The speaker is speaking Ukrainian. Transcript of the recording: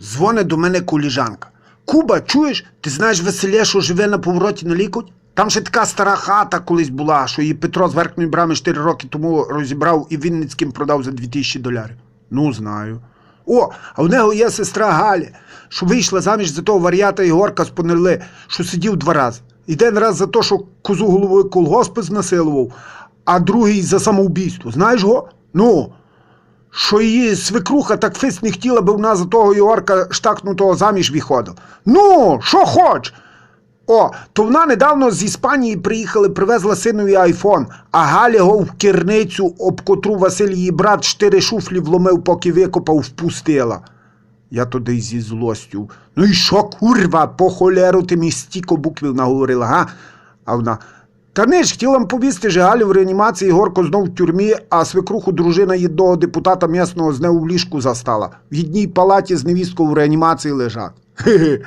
Дзвонить до мене коліжанка. Куба, чуєш, ти знаєш Василя, що живе на повороті на лікоть? Там ще така стара хата колись була, що її Петро з верхньої брами 4 роки тому розібрав і Вінницьким продав за 2000 долярів. Ну, знаю. О, а в нього є сестра Галя, що вийшла заміж за того варіата Ігорка з Понерли, що сидів два рази. Один раз за те, що козу головою колгоспи знасилував, а другий за самоубійство. Знаєш го? Ну, що її свекруха так фист не хотіла, би вона за того Йорка штакнутого заміж виходила. Ну, що хоч? О, то вона недавно з Іспанії приїхали, привезла синові айфон, а Галя його в керницю, об котру Василь її брат чотири шуфлі вломив, поки викопав, впустила. Я туди зі злостю. Ну і що, курва, по холеру ти мені стільки буквів наговорила, га? А вона. Не ж вам повісти, що Галю в реанімації Горко знов в тюрмі, а свекруху дружина їдного депутата місного з нею в ліжку застала. В їдній палаті з невісткою в реанімації лежать. Хе-хе.